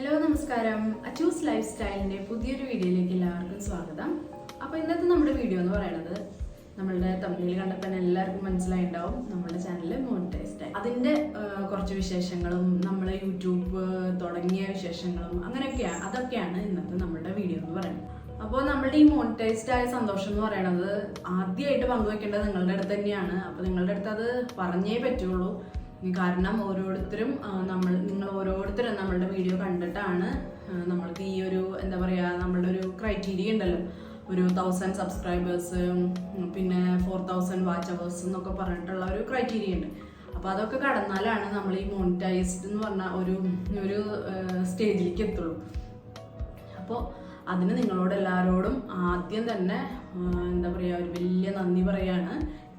Hello നമസ്കാരം. Achus life സ്റ്റൈലിന്റെ പുതിയൊരു വീഡിയോയിലേക്ക് എല്ലാവർക്കും സ്വാഗതം. അപ്പോൾ ഇന്നത്തെ നമ്മുടെ വീഡിയോ എന്ന് പറയുന്നത് നമ്മളുടെ തമിഴിൽ കണ്ടപ്പോൾ എല്ലാവർക്കും മനസ്സിലായിട്ടുണ്ടാവും. നമ്മുടെ ചാനൽ മോണിറ്റൈസ്ഡ് അതിന്റെ അതിന്റെ കുറച്ച് വിശേഷങ്ങളും നമ്മൾ യൂട്യൂബ് തുടങ്ങിയ വിശേഷങ്ങളും അങ്ങനെയൊക്കെയാണ് അതൊക്കെയാണ് ഇന്നത്തെ നമ്മുടെ വീഡിയോ എന്ന് പറയുന്നത്. അപ്പോൾ നമ്മളുടെ ഈ മോണിറ്റൈസ്ഡ് ആയ സന്തോഷം എന്ന് പറയുന്നത് ആദ്യമായിട്ട് പങ്കുവെക്കേണ്ടത് നിങ്ങളുടെ അടുത്ത് തന്നെയാണ്. അപ്പോൾ നിങ്ങളുടെ അടുത്ത് അത് പറഞ്ഞേ പറ്റുള്ളൂ. കാരണം ഓരോരുത്തരും നമ്മൾ നിങ്ങൾ ഓരോരുത്തരും നമ്മളുടെ വീഡിയോ കണ്ടിട്ടാണ് നമ്മൾക്ക് ഈ ഒരു എന്താ പറയുക നമ്മളുടെ ഒരു ക്രൈറ്റീരിയ ഉണ്ടല്ലോ. ഒരു തൗസൻഡ് സബ്സ്ക്രൈബേഴ്സ് പിന്നെ ഫോർ തൗസൻഡ് വാച്ച് അവേഴ്സ് എന്നൊക്കെ പറഞ്ഞിട്ടുള്ള ഒരു ക്രൈറ്റീരിയ ഉണ്ട്. അപ്പോൾ അതൊക്കെ കടന്നാലാണ് നമ്മൾ ഈ മോണിറ്റൈസ്ഡ് എന്ന് പറഞ്ഞ ഒരു ഒരു സ്റ്റേജിലേക്ക് എത്തുള്ളൂ. അപ്പോൾ അതിന് നിങ്ങളോട് എല്ലാവരോടും ആദ്യം തന്നെ എന്താ പറയുക ഒരു വലിയ നന്ദി പറയാണ്.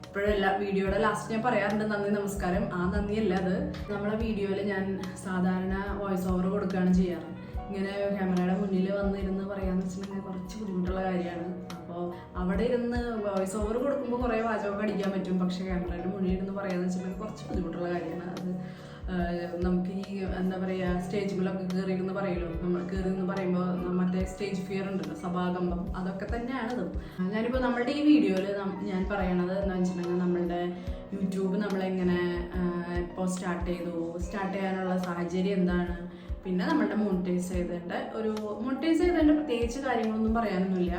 ഇപ്പോഴല്ല വീഡിയോയുടെ ലാസ്റ്റ് ഞാൻ പറയാറുണ്ട് നന്ദി നമസ്കാരം. ആ നന്ദിയല്ല അത്. നമ്മളെ വീഡിയോയിൽ ഞാൻ സാധാരണ വോയിസ് ഓവർ കൊടുക്കുകയാണ് ചെയ്യാറ്. ഇങ്ങനെ ക്യാമറയുടെ മുന്നിൽ വന്നിരുന്ന് പറയാന്ന് വെച്ചിട്ടുണ്ടെങ്കിൽ കുറച്ച് ബുദ്ധിമുട്ടുള്ള കാര്യമാണ്. അപ്പോൾ അവിടെ ഇരുന്ന് വോയിസ് ഓവർ കൊടുക്കുമ്പോൾ കുറേ വാചകമൊക്കെ അടിക്കാൻ പറ്റും. പക്ഷേ ക്യാമറയുടെ മുന്നിൽ ഇരുന്ന് പറയാന്ന് വെച്ചിട്ടുണ്ടെങ്കിൽ കുറച്ച് ബുദ്ധിമുട്ടുള്ള കാര്യമാണ് അത്. നമുക്ക് ഈ എന്താ പറയുക സ്റ്റേജുകളൊക്കെ കയറി എന്ന് പറയുമല്ലോ നമ്മൾ കയറി എന്ന് പറയുമ്പോൾ മറ്റേ സ്റ്റേജ് ഫിയർ ഉണ്ടല്ലോ സഭാകമ്പം. അതൊക്കെ തന്നെയാണ് തന്നെയാണിതും ഞാനിപ്പോൾ നമ്മളുടെ ഈ വീഡിയോയിൽ ഞാൻ പറയണത് എന്താ വെച്ചിട്ടുണ്ടെങ്കിൽ നമ്മളുടെ യൂട്യൂബ് നമ്മളെങ്ങനെ ഇപ്പോൾ സ്റ്റാർട്ട് ചെയ്തു? സ്റ്റാർട്ട് ചെയ്യാനുള്ള സാഹചര്യം എന്താണ്? പിന്നെ നമ്മളുടെ മോണിറ്റൈസ് ചെയ്തതിന്റെ ഒരു മോണിറ്റൈസ് ചെയ്തതിന്റെ പ്രത്യേകിച്ച് കാര്യങ്ങളൊന്നും പറയാനൊന്നുമില്ല.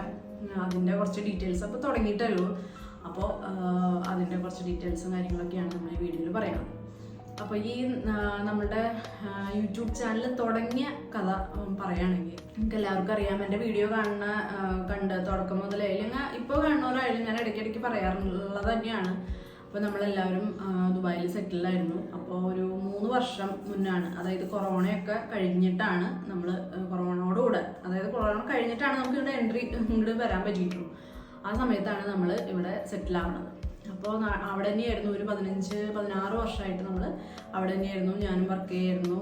അതിന്റെ കുറച്ച് ഡീറ്റെയിൽസ് അപ്പോൾ തുടങ്ങിയിട്ടല്ലോ അപ്പോൾ അതിന്റെ കുറച്ച് ഡീറ്റെയിൽസും കാര്യങ്ങളൊക്കെയാണ് നമ്മൾ ഈ വീഡിയോയിൽ പറയുന്നത് അപ്പോൾ ഈ നമ്മുടെ യൂട്യൂബ് ചാനൽ തുടങ്ങിയ കഥ പറയുകയാണെങ്കിൽ നിങ്ങൾക്ക് എല്ലാവർക്കും അറിയാം എന്റെ വീഡിയോ കാണുന്ന കണ്ട് തുടക്കം മുതലേ അല്ലെങ്കിൽ ഇപ്പോൾ കാണുന്നവരായാലും ഞാൻ ഇടയ്ക്കിടയ്ക്ക് പറയാറുള്ളത് തന്നെയാണ്. അപ്പോൾ നമ്മളെല്ലാവരും ദുബായിൽ സെറ്റിലായിരുന്നു അപ്പോൾ ഒരു മൂന്ന് വർഷം മുന്നാണ് അതായത് കൊറോണയൊക്കെ കഴിഞ്ഞിട്ടാണ് നമ്മൾ കൊറോണയോടുകൂടെ അതായത് കൊറോണ കഴിഞ്ഞിട്ടാണ് നമുക്ക് ഇവിടെ എൻട്രി ഇങ്ങോട്ട് വരാൻ പറ്റിയിട്ടുള്ളൂ. ആ സമയത്താണ് നമ്മൾ ഇവിടെ സെറ്റിൽ അപ്പോൾ അവിടെ തന്നെയായിരുന്നു ഒരു പതിനഞ്ച് പതിനാറ് വർഷമായിട്ട് നമ്മൾ അവിടെ തന്നെയായിരുന്നു. ഞാനും വർക്ക് ചെയ്യായിരുന്നു.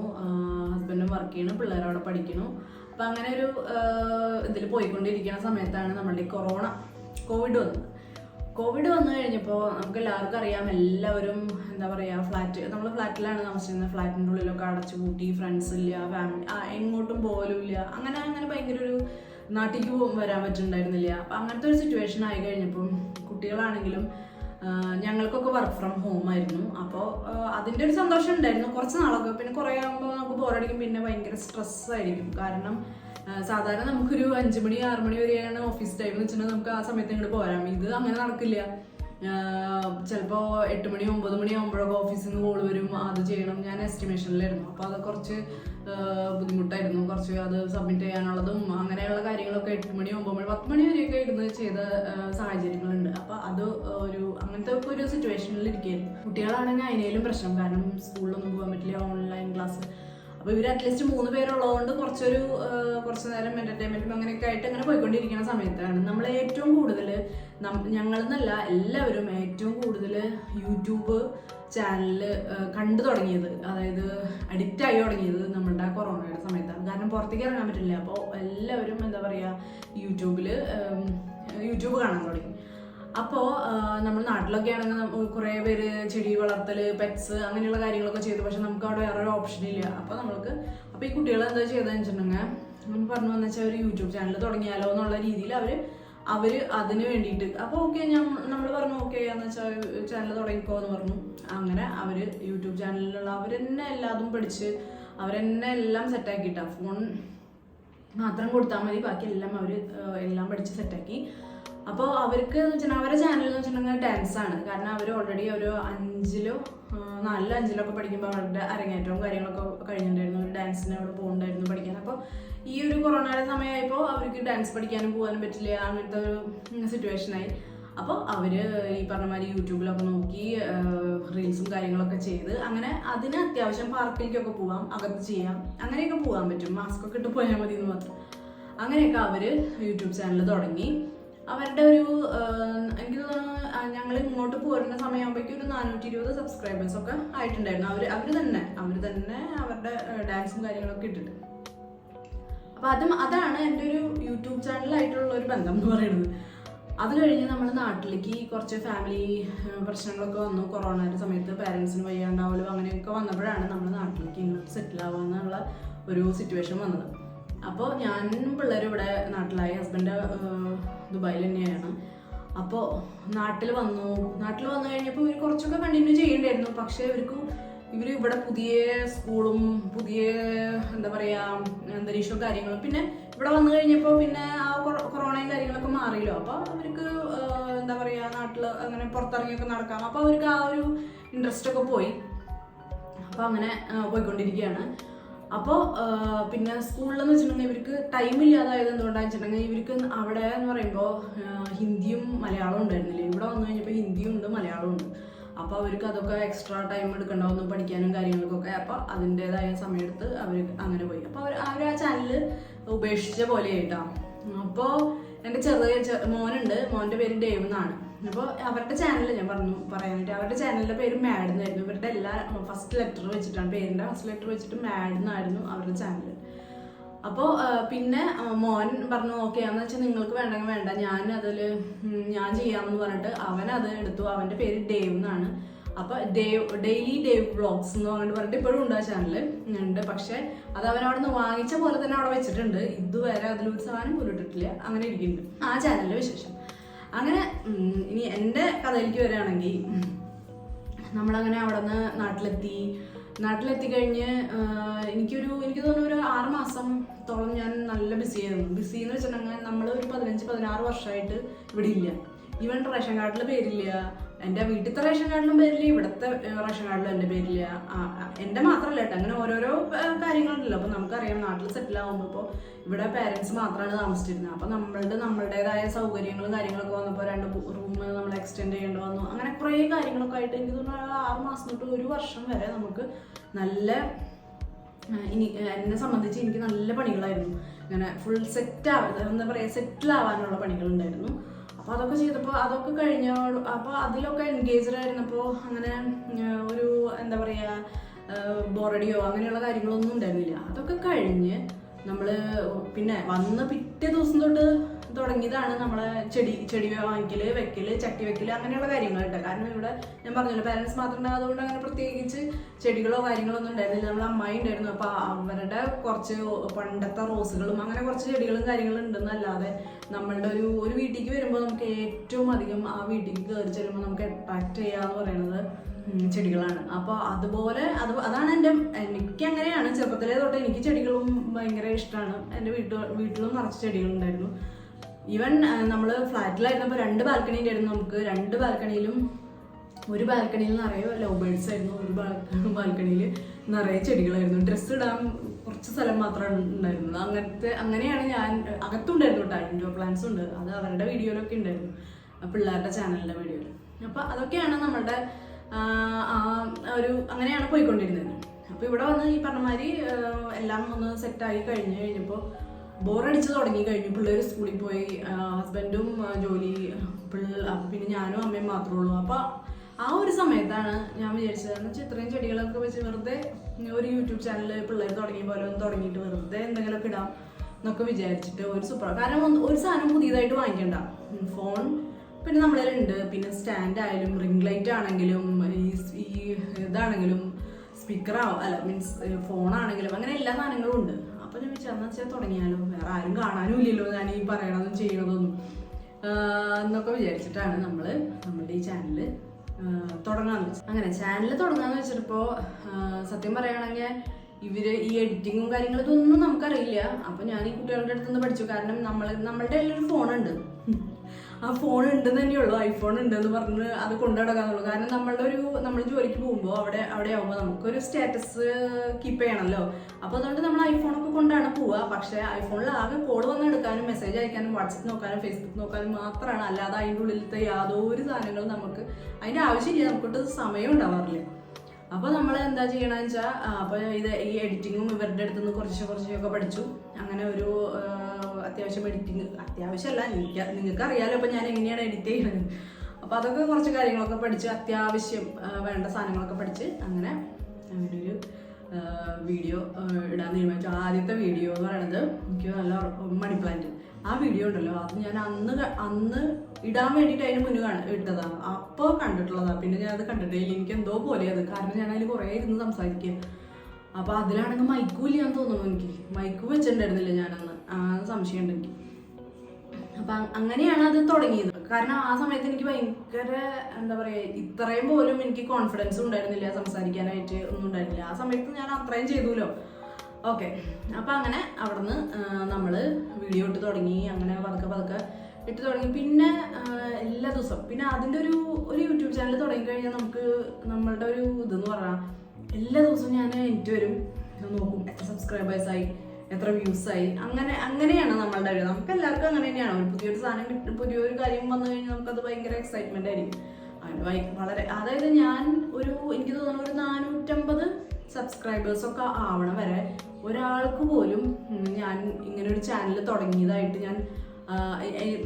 ഹസ്ബൻഡും വർക്ക് ചെയ്യണം. പിള്ളേർ അവിടെ പഠിക്കണം. അപ്പം അങ്ങനെ ഒരു ഇതിൽ പോയിക്കൊണ്ടിരിക്കുന്ന സമയത്താണ് നമ്മളുടെ ഈ കൊറോണ കോവിഡ് വന്നത്. കോവിഡ് വന്നു കഴിഞ്ഞപ്പോൾ നമുക്ക് എല്ലാവർക്കും അറിയാം എല്ലാവരും എന്താ പറയുക ഫ്ലാറ്റ് നമ്മൾ ഫ്ലാറ്റിലാണ് താമസിക്കുന്നത് ഫ്ലാറ്റിന്റെ ഉള്ളിലൊക്കെ അടച്ചു പൂട്ടി ഫ്രണ്ട്സ് ഇല്ല ഫാമിലി എങ്ങോട്ടും പോലും ഇല്ല. അങ്ങനെ അങ്ങനെ ഭയങ്കര ഒരു നാട്ടിലേക്ക് വരാൻ പറ്റുന്നുണ്ടായിരുന്നില്ല. അപ്പം അങ്ങനത്തെ ഒരു സിറ്റുവേഷൻ ആയി കഴിഞ്ഞപ്പം കുട്ടികളാണെങ്കിലും ഞങ്ങൾക്കൊക്കെ വർക്ക് ഫ്രം ഹോം ആയിരുന്നു. അപ്പോൾ അതിന്റെ ഒരു സന്തോഷം ഉണ്ടായിരുന്നു. കുറച്ച് നാളൊക്കെ. പിന്നെ കുറേ ആകുമ്പോൾ നമുക്ക് ബോറടിക്കും പിന്നെ ഭയങ്കര സ്ട്രെസ് ആയിരിക്കും. കാരണം സാധാരണ നമുക്കൊരു അഞ്ച് മണി ആറ് മണി വരെയാണ് ഓഫീസ് ടൈം എന്ന് വെച്ചിട്ടുണ്ടെങ്കിൽ നമുക്ക് ആ സമയത്ത് ഇങ്ങോട്ട് പോരാം. ഇത് അങ്ങനെ നടക്കില്ല. ചിലപ്പോൾ എട്ട് മണി ഒമ്പത് മണി ആകുമ്പോഴൊക്കെ ഓഫീസിൽ നിന്ന് കോൾ വരും. അത് ചെയ്യണം. ഞാൻ എസ്റ്റിമേഷനിലായിരുന്നു അപ്പോൾ അത് കുറച്ച് ബുദ്ധിമുട്ടായിരുന്നു. കുറച്ച് അത് സബ്മിറ്റ് ചെയ്യാനുള്ളതും അങ്ങനെയുള്ള കാര്യങ്ങളൊക്കെ എട്ട് മണി ഒമ്പത് മണി പത്ത് മണി വരെയൊക്കെ ഇരുന്ന് ചെയ്ത സാഹചര്യങ്ങളുണ്ട്. അപ്പോൾ അത് ഒരു അങ്ങനത്തെ ഒക്കെ ഒരു സിറ്റുവേഷനിൽ ഇരിക്കുകയായിരുന്നു. കുട്ടികളാണെങ്കിൽ അതിനേലും പ്രശ്നം. കാരണം സ്കൂളിലൊന്നും പോകാൻ പറ്റില്ല ഓൺലൈൻ ക്ലാസ് അപ്പോൾ ഇവർ അറ്റ്ലീസ്റ്റ് മൂന്ന് പേരുള്ളതുകൊണ്ട് കുറച്ചൊരു കുറച്ച് നേരം എന്റർടൈൻമെന്റും അങ്ങനെയൊക്കെ ആയിട്ട് അങ്ങനെ പോയിക്കൊണ്ടിരിക്കുന്ന സമയത്താണ്. നമ്മൾ ഏറ്റവും കൂടുതൽ ഞങ്ങളെന്നല്ല എല്ലാവരും ഏറ്റവും കൂടുതൽ യൂട്യൂബ് ചാനൽ കണ്ടു തുടങ്ങിയത്. അതായത് അഡിക്റ്റ് ആയി തുടങ്ങിയത് നമ്മളുടെ കൊറോണയുടെ സമയത്താണ്. കാരണം പുറത്തേക്ക് ഇറങ്ങാൻ പറ്റില്ല. അപ്പോൾ എല്ലാവരും എന്താ പറയുക യൂട്യൂബിൽ യൂട്യൂബ് കാണാൻ തുടങ്ങി. അപ്പോൾ നമ്മൾ നാട്ടിലൊക്കെ ആണെങ്കിൽ കുറേ പേര് ചെടി വളർത്തൽ പെറ്റ്സ് അങ്ങനെയുള്ള കാര്യങ്ങളൊക്കെ ചെയ്തു. പക്ഷെ നമുക്ക് അവിടെ വേറെ ഒരു ഓപ്ഷൻ ഇല്ല. അപ്പോൾ നമ്മൾക്ക് അപ്പോൾ ഈ കുട്ടികൾ എന്താ ചെയ്തതെന്ന് വെച്ചിട്ടുണ്ടെങ്കിൽ പറഞ്ഞു വന്നു വെച്ചാൽ ഒരു യൂട്യൂബ് ചാനൽ തുടങ്ങിയാലോ എന്നുള്ള രീതിയിൽ അവർ അവർ അതിന് വേണ്ടിയിട്ട് അപ്പോൾ ഓക്കെ ഞാൻ നമ്മൾ പറഞ്ഞു ഓക്കെ എന്ന് വെച്ചാൽ ചാനൽ തുടങ്ങിക്കോ എന്ന് പറഞ്ഞു. അങ്ങനെ അവർ യൂട്യൂബ് ചാനലിലുള്ള അവർ തന്നെ എല്ലാതും പഠിച്ച് അവരെന്നെ എല്ലാം സെറ്റാക്കിയിട്ടാണ് ഫോൺ മാത്രം കൊടുത്താൽ മതി. ബാക്കി എല്ലാം അവർ എല്ലാം പഠിച്ച് സെറ്റാക്കി അപ്പോൾ അവർക്ക് എന്ന് വെച്ചാൽ അവരുടെ ചാനൽ എന്ന് വെച്ചിട്ടുണ്ടെങ്കിൽ ഡാൻസ് ആണ്. കാരണം അവർ ഓൾറെഡി ഒരു അഞ്ചിലോ നാലിലോ അഞ്ചിലോ ഒക്കെ പഠിക്കുമ്പോൾ അവരുടെ അരങ്ങേറ്റവും കാര്യങ്ങളൊക്കെ കഴിഞ്ഞിട്ടുണ്ടായിരുന്നു. ഒരു ഡാൻസിന് അവിടെ പോകുന്നുണ്ടായിരുന്നു പഠിക്കാൻ. അപ്പോൾ ഈ ഒരു കൊറോണയുടെ സമയമായപ്പോൾ അവർക്ക് ഡാൻസ് പഠിക്കാനും പോകാനും പറ്റില്ല അങ്ങനത്തെ ഒരു സിറ്റുവേഷനായി അപ്പോൾ അവർ ഈ പറഞ്ഞ മാതിരി യൂട്യൂബിലൊക്കെ നോക്കി റീൽസും കാര്യങ്ങളൊക്കെ ചെയ്ത് അങ്ങനെ അതിന് അത്യാവശ്യം പാർക്കിലേക്കൊക്കെ പോവാം അകത്ത് ചെയ്യാം. അങ്ങനെയൊക്കെ പോകാൻ പറ്റും. മാസ്ക് ഒക്കെ ഇട്ട് പോയാൽ മതി എന്ന് മാത്രം. അങ്ങനെയൊക്കെ അവർ യൂട്യൂബ് ചാനൽ തുടങ്ങി. അവരുടെ ഒരു എനിക്ക് തോന്നുന്നു ഞങ്ങൾ ഇങ്ങോട്ട് പോരുന്ന സമയമാകുമ്പോഴേക്കും ഒരു നാനൂറ്റി ഇരുപത് സബ്സ്ക്രൈബേഴ്സ് ഒക്കെ ആയിട്ടുണ്ടായിരുന്നു. അവർ അവർ തന്നെ അവർ തന്നെ അവരുടെ ഡാൻസും കാര്യങ്ങളൊക്കെ ഇട്ടിട്ട്. അപ്പോൾ അതും അതാണ് എന്റെ ഒരു യൂട്യൂബ് ചാനലായിട്ടുള്ള ഒരു ബന്ധം എന്ന് പറയുന്നത്. അത് കഴിഞ്ഞ് നമ്മൾ നാട്ടിലേക്ക് കുറച്ച് ഫാമിലി പ്രശ്നങ്ങളൊക്കെ വന്നു. കൊറോണയുടെ സമയത്ത് പാരൻസിന് വയ്യാണ്ടാവലും അങ്ങനെയൊക്കെ വന്നപ്പോഴാണ് നമ്മൾ നാട്ടിലേക്ക് ഇങ്ങോട്ട് സെറ്റിൽ ആവാന്നുള്ള ഒരു സിറ്റുവേഷൻ വന്നത്. അപ്പോൾ ഞാനും പിള്ളേരും ഇവിടെ നാട്ടിലായി. ഹസ്ബൻഡ് ദുബായിൽ തന്നെയാണ്. അപ്പോൾ നാട്ടിൽ വന്നു. നാട്ടിൽ വന്നു കഴിഞ്ഞപ്പോൾ ഇവർ കുറച്ചൊക്കെ കണ്ടിന്യൂ ചെയ്യണ്ടായിരുന്നു. പക്ഷേ ഇവർക്ക് ഇവർ ഇവിടെ പുതിയ സ്കൂളും പുതിയ എന്താ പറയുക അന്തരീക്ഷവും കാര്യങ്ങളും പിന്നെ ഇവിടെ വന്നു കഴിഞ്ഞപ്പോൾ പിന്നെ ആ കൊറ- കൊറോണയും കാര്യങ്ങളൊക്കെ മാറിയല്ലോ. അപ്പോൾ അവർക്ക് എന്താ പറയുക നാട്ടിൽ അങ്ങനെ പുറത്തിറങ്ങിയൊക്കെ നടക്കാം. അപ്പോൾ അവർക്ക് ആ ഒരു ഇൻട്രസ്റ്റ് ഒക്കെ പോയി. അപ്പോൾ അങ്ങനെ പോയിക്കൊണ്ടിരിക്കുകയാണ്. അപ്പോൾ പിന്നെ സ്കൂളിലെന്ന് വെച്ചിട്ടുണ്ടെങ്കിൽ ഇവർക്ക് ടൈം ഇല്ലാതായത് എന്തുകൊണ്ടാണെന്ന് വെച്ചിട്ടുണ്ടെങ്കിൽ ഇവർക്ക് അവിടെ എന്ന് പറയുമ്പോൾ ഹിന്ദിയും മലയാളവും ഉണ്ടായിരുന്നില്ല? ഇവിടെ വന്നു കഴിഞ്ഞപ്പോൾ ഹിന്ദിയും ഉണ്ട് മലയാളവും ഉണ്ട്. അപ്പോൾ അവർക്ക് അതൊക്കെ എക്സ്ട്രാ ടൈം എടുക്കണ്ടാവുന്നു പഠിക്കാനും കാര്യങ്ങൾക്കൊക്കെ. അപ്പോൾ അതിന്റെതായ സമയത്ത് അവർ അങ്ങനെ പോയി. അപ്പോൾ അവർ അവർ ആ ചാനൽ ഉപേക്ഷിച്ച പോലെ ആയിട്ടാണ് അപ്പോൾ എന്റെ ചെറിയ മോനുണ്ട്. മോന്റെ പേര് ഡേവ് എന്നാണ്. അപ്പോൾ അവരുടെ ചാനൽ ഞാൻ പറഞ്ഞു പറയാനായിട്ട്. അവരുടെ ചാനലിന്റെ പേര് മാഡ് എന്നായിരുന്നു ഇവരുടെ എല്ലാ ഫസ്റ്റ് ലെറ്റർ വെച്ചിട്ടാണ് പേരിന്റെ ഫസ്റ്റ് ലെറ്റർ വെച്ചിട്ട് മാഡ് എന്നായിരുന്നു അവരുടെ ചാനൽ അപ്പോൾ പിന്നെ മോൻ പറഞ്ഞു ഓക്കെ എന്ന് വെച്ചാൽ നിങ്ങൾക്ക് വേണ്ടെങ്കിൽ വേണ്ട. ഞാൻ അതിൽ ഞാൻ ചെയ്യാമെന്ന് പറഞ്ഞിട്ട് അവൻ അത് എടുത്തു. അവന്റെ പേര് ഡേവ് എന്നാണ്. അപ്പോൾ ഡേവ് ഡെയിലി ഡേവ് വ്ളോഗ്സ് എന്ന് പറഞ്ഞിട്ട് പറഞ്ഞിട്ട് ഇപ്പോഴും ഉണ്ട് ആ ചാനൽ ഉണ്ട്. പക്ഷേ അത് അവനവിടെ നിന്ന് വാങ്ങിച്ച പോലെ തന്നെ അവിടെ വെച്ചിട്ടുണ്ട്. ഇതുവരെ അതിലൊരു സാധനം പോലും ഇട്ടിട്ടില്ല. അങ്ങനെ ഇരിക്കുന്നുണ്ട്. ആ ചാനലിന്റെ വിശേഷം. അങ്ങനെ ഇനി എന്റെ കഥയിലേക്ക് വരികയാണെങ്കിൽ നമ്മളങ്ങനെ അവിടെ നിന്ന് നാട്ടിലെത്തി. നാട്ടിലെത്തി കഴിഞ്ഞ് എനിക്കൊരു എനിക്ക് തോന്നുന്നു ഒരു ആറ് മാസത്തോളം ഞാൻ നല്ല ബിസി ആയിരുന്നു. ബിസി എന്ന് വെച്ചിട്ടുണ്ടെങ്കിൽ നമ്മൾ ഒരു പതിനഞ്ച് പതിനാറ് വർഷമായിട്ട് ഇവിടെ ഇല്ല. ഈവൻ റേഷൻ കാർഡിൽ പേരില്ല. എന്റെ വീട്ടിലത്തെ റേഷൻ കാർഡിലും പേരില്ല ഇവിടുത്തെ റേഷൻ കാർഡിലും എന്റെ പേരില്ല. എന്റെ മാത്രമല്ല കേട്ടോ അങ്ങനെ ഓരോരോ കാര്യങ്ങളുണ്ടല്ലോ. അപ്പോൾ നമുക്കറിയാം നാട്ടിൽ സെറ്റിൽ ആകുമ്പോൾ ഇപ്പോൾ ഇവിടെ പേരൻസ് മാത്രമാണ് താമസിച്ചിരുന്നത്. അപ്പോൾ നമ്മളുടെ നമ്മളുടേതായ സൗകര്യങ്ങളും കാര്യങ്ങളൊക്കെ വന്നപ്പോൾ രണ്ട് റൂം നമ്മൾ എക്സ്റ്റെൻഡ് ചെയ്യേണ്ടി വന്നു. അങ്ങനെ കുറേ കാര്യങ്ങളൊക്കെ ആയിട്ട് എനിക്ക് തോന്നുന്നു ആറ് മാസം തൊട്ട് ഒരു വർഷം വരെ നമുക്ക് നല്ല ഇനി എന്നെ സംബന്ധിച്ച് എനിക്ക് നല്ല പണികളായിരുന്നു. ഇങ്ങനെ ഫുൾ സെറ്റ് ആവാ എന്താ പറയുക സെറ്റിൽ ആവാനുള്ള പണികളുണ്ടായിരുന്നു. അപ്പോൾ അതൊക്കെ ചെയ്തപ്പോൾ അതൊക്കെ കഴിഞ്ഞ. അപ്പോൾ അതിലൊക്കെ എൻഗേജ്ഡ് ആയിരുന്നപ്പോൾ അങ്ങനെ ഒരു എന്താ പറയുക ബോറടിയോ അങ്ങനെയുള്ള കാര്യങ്ങളൊന്നും ഉണ്ടായിരുന്നില്ല. അതൊക്കെ കഴിഞ്ഞ് നമ്മൾ പിന്നെ വന്ന് പിറ്റേ ദിവസം തൊട്ട് തുടങ്ങിയതാണ് നമ്മളെ ചെടി ചെടി വാങ്ങിക്കൽ വെക്കൽ ചട്ടി വെക്കൽ അങ്ങനെയുള്ള കാര്യങ്ങൾ കേട്ടോ. കാരണം ഇവിടെ ഞാൻ പറഞ്ഞല്ലോ പാരൻസ് മാത്രം ഉണ്ടായതുകൊണ്ട് അങ്ങനെ പ്രത്യേകിച്ച് ചെടികളോ കാര്യങ്ങളോ ഒന്നും ഉണ്ടായിരുന്നില്ല. നമ്മളെ അമ്മായി ഉണ്ടായിരുന്നു. അപ്പോൾ അവരുടെ കുറച്ച് പണ്ടത്തെ റോസുകളും അങ്ങനെ കുറച്ച് ചെടികളും കാര്യങ്ങളും ഉണ്ടെന്നല്ലാതെ നമ്മളുടെ ഒരു ഒരു വീട്ടിലേക്ക് വരുമ്പോൾ നമുക്ക് ഏറ്റവും അധികം ആ വീട്ടിലേക്ക് കയറി ചെല്ലുമ്പോൾ നമുക്ക് അട്രാക്ട് ചെയ്യാന്ന് പറയുന്നത് ചെടികളാണ്. അപ്പോൾ അതുപോലെ അത് അതാണ് എന്റെ എനിക്ക് അങ്ങനെയാണ്. ചെറുപ്പത്തിലേ തൊട്ട് എനിക്ക് ചെടികളും ഭയങ്കര ഇഷ്ടമാണ്. എന്റെ വീട്ടിൽ വീട്ടിലും നിറച്ച് ചെടികളുണ്ടായിരുന്നു. ഈവൻ നമ്മൾ ഫ്ലാറ്റിലായിരുന്നപ്പോൾ രണ്ട് ബാൽക്കണി ഉണ്ടായിരുന്നു നമുക്ക്. രണ്ട് ബാൽക്കണിയിലും ഒരു ബാൽക്കണിയിൽ നിറയെ ലവ് ബേർഡ്സ് ആയിരുന്നു. ഒരു ബാൽക്കണിയിൽ നിറയെ ചെടികളായിരുന്നു. ഡ്രസ്സ് ഇടാൻ കുറച്ച് സ്ഥലം മാത്രമാണ് ഉണ്ടായിരുന്നത് അങ്ങനത്തെ അങ്ങനെയാണ് ഞാൻ അകത്തുണ്ടായിരുന്നു കേട്ടോ. ഇൻഡോർ പ്ലാന്റ്സ് ഉണ്ട്. അത് അവരുടെ വീഡിയോയിലൊക്കെ ഉണ്ടായിരുന്നു. പിള്ളേരുടെ ചാനലിന്റെ വീഡിയോയിൽ അപ്പോൾ അതൊക്കെയാണ് നമ്മളുടെ ഒരു അങ്ങനെയാണ് പോയിക്കൊണ്ടിരുന്നത്. അപ്പോൾ ഇവിടെ വന്ന് ഈ പറഞ്ഞ മാതിരി എല്ലാം ഒന്ന് സെറ്റായി കഴിഞ്ഞ് കഴിഞ്ഞപ്പോൾ ബോറടിച്ച് തുടങ്ങി കഴിഞ്ഞു. പിള്ളേർ സ്കൂളിൽ പോയി. ഹസ്ബൻഡും ജോലി പിന്നെ ഞാനും അമ്മയും മാത്രമേ ഉള്ളൂ. അപ്പോൾ ആ ഒരു സമയത്താണ് ഞാൻ വിചാരിച്ചത്. എന്ന് വെച്ചാൽ ഇത്രയും ചെടികളൊക്കെ വെച്ച് വെറുതെ ഒരു യൂട്യൂബ് ചാനൽ പിള്ളേർ തുടങ്ങിയ പോലെ ഒന്ന് തുടങ്ങിയിട്ട് വെറുതെ എന്തെങ്കിലുമൊക്കെ ഇടാം എന്നൊക്കെ വിചാരിച്ചിട്ട് ഒരു സൂപ്പർ കാരണം ഒരു സാധനം പുതിയതായിട്ട് വാങ്ങിക്കണ്ട. ഫോൺ പിന്നെ നമ്മളിലുണ്ട് പിന്നെ സ്റ്റാൻഡ് ആയാലും റിംഗ് ലൈറ്റ് ആണെങ്കിലും ഈ ഇതാണെങ്കിലും സ്പീക്കറാവും അല്ല മീൻസ് ഫോണാണെങ്കിലും അങ്ങനെ എല്ലാ സാധനങ്ങളും ഉണ്ട്. അപ്പോൾ ഞാൻ വിചാരിച്ചു വെച്ചാൽ തുടങ്ങിയാലോ? വേറെ ആരും കാണാനും ഇല്ലല്ലോ ഞാൻ ഈ പറയണതും ചെയ്യണതൊന്നും. എന്നൊക്കെ വിചാരിച്ചിട്ടാണ് നമ്മൾ നമ്മുടെ ഈ ചാനൽ തുടങ്ങാന്ന് വെച്ചത്. അങ്ങനെ ചാനൽ തുടങ്ങാന്ന് വെച്ചിട്ടിപ്പോ സത്യം പറയുകയാണെങ്കിൽ ഇവർ ഈ എഡിറ്റിങ്ങും കാര്യങ്ങളും ഇതൊന്നും നമുക്കറിയില്ല. അപ്പൊ ഞാൻ ഈ കുട്ടികളുടെ അടുത്തുനിന്ന് പഠിച്ചു. കാരണം നമ്മൾ നമ്മളുടെ ഒരു ഫോണുണ്ട് ആ ഫോൺ ഉണ്ട് തന്നെയുള്ളൂ ഐഫോൺ ഉണ്ടെന്ന് പറഞ്ഞ് അത് കൊണ്ടു നടക്കാന്നുള്ളൂ. കാരണം നമ്മളുടെ ഒരു നമ്മൾ ജോലിക്ക് പോകുമ്പോൾ അവിടെ അവിടെ ആകുമ്പോൾ നമുക്കൊരു സ്റ്റാറ്റസ് കീപ്പ് ചെയ്യണമല്ലോ അപ്പോൾ അതുകൊണ്ട് നമ്മൾ ഐഫോണൊക്കെ കൊണ്ടാണ് പോവുക. പക്ഷേ ഐഫോണിൽ ആകെ കോൾ വന്ന് എടുക്കാനും മെസ്സേജ് അയക്കാനും വാട്സപ്പ് നോക്കാനും ഫേസ്ബുക്ക് നോക്കാനും മാത്രമാണ് അല്ലാതെ അതിന്റെ ഉള്ളിലത്തെ യാതൊരു സാധനങ്ങളും നമുക്ക് അതിന്റെ ആവശ്യമില്ല. നമുക്കിട്ട് സമയം ഉണ്ടാവാറില്ല. അപ്പോൾ നമ്മൾ എന്താ ചെയ്യണമെന്ന് വെച്ചാൽ അപ്പോൾ ഇത് ഈ എഡിറ്റിങ്ങും ഇവരുടെ അടുത്ത് നിന്ന് കുറച്ച് കുറച്ചൊക്കെ പഠിച്ചു. അങ്ങനെ ഒരു അത്യാവശ്യം എഡിറ്റിങ് അത്യാവശ്യമല്ല എനിക്ക് നിങ്ങൾക്ക് അറിയാലോ ഇപ്പം ഞാൻ എങ്ങനെയാണ് എഡിറ്റ് ചെയ്യുന്നത് അപ്പോൾ അതൊക്കെ കുറച്ച് കാര്യങ്ങളൊക്കെ പഠിച്ച് അത്യാവശ്യം വേണ്ട സാധനങ്ങളൊക്കെ പഠിച്ച് അങ്ങനെ അങ്ങനെ ഒരു വീഡിയോ ഇടാൻ തീരുമാനിച്ചു. ആദ്യത്തെ വീഡിയോ എന്ന് പറയുന്നത് എനിക്ക് നല്ല മണി പ്ലാന്റ് ആ വീഡിയോ ഉണ്ടല്ലോ അത് ഞാൻ അന്ന് അന്ന് ഇടാൻ വേണ്ടിയിട്ട് അതിന് മുന്നേ കാണ ഇട്ടതാണ് അപ്പോൾ കണ്ടിട്ടുള്ളതാണ് പിന്നെ ഞാൻ അത് എനിക്ക് എന്തോ പോലെ അത്. കാരണം ഞാൻ അതിൽ കുറേ ഇരുന്ന് സംസാരിക്കുക അപ്പോൾ അതിലാണെങ്കിൽ മൈക്കും ഇല്ലാന്ന് തോന്നുന്നു എനിക്ക്. മൈക്ക് വെച്ചിട്ടുണ്ടായിരുന്നില്ല ഞാനന്ന് സംശയമുണ്ട് എനിക്ക് അപ്പൊ അങ്ങനെയാണ് അത് തുടങ്ങിയത്. കാരണം ആ സമയത്ത് എനിക്ക് ഭയങ്കര എന്താ പറയാ ഇത്രയും പോലും എനിക്ക് കോൺഫിഡൻസ് ഉണ്ടായിരുന്നില്ല സംസാരിക്കാനായിട്ട് ഒന്നും ഉണ്ടായിരുന്നില്ല. ആ സമയത്ത് ഞാൻ അത്രയും ചെയ്തുല്ലോ. ഓക്കെ. അപ്പൊ അങ്ങനെ അവിടുന്ന് നമ്മൾ വീഡിയോ ഇട്ട് തുടങ്ങി. അങ്ങനെ പതുക്കെ പതുക്കെ ഇട്ട് തുടങ്ങി. പിന്നെ എല്ലാ ദിവസവും. പിന്നെ അതിന്റെ ഒരു ഒരു യൂട്യൂബ് ചാനൽ തുടങ്ങി കഴിഞ്ഞാൽ നമുക്ക് നമ്മളുടെ ഒരു ഇതെന്ന് പറഞ്ഞാൽ എല്ലാ ദിവസവും ഞാൻ എനിക്ക് വരും. നോക്കും. എത്ര സബ്സ്ക്രൈബേഴ്സ് ആയി. എത്ര വ്യൂസ് ആയി. അങ്ങനെ അങ്ങനെയാണ് നമ്മളുടെ ഒരു നമുക്ക് എല്ലാവർക്കും അങ്ങനെ തന്നെയാണ്. ഒരു പുതിയൊരു സാധനം കിട്ടും പുതിയൊരു കാര്യം വന്നു കഴിഞ്ഞാൽ നമുക്കത് ഭയങ്കര എക്സൈറ്റ്മെന്റ് ആയിരിക്കും. അങ്ങനെ വളരെ അതായത് ഞാൻ ഒരു എനിക്ക് തോന്നുന്നു ഒരു നാനൂറ്റമ്പത് സബ്സ്ക്രൈബേഴ്സ് ഒക്കെ ആവണം വരെ. ഒരാൾക്ക് പോലും ഞാൻ ഇങ്ങനെ ഒരു ചാനൽ തുടങ്ങിയതായിട്ട് ഞാൻ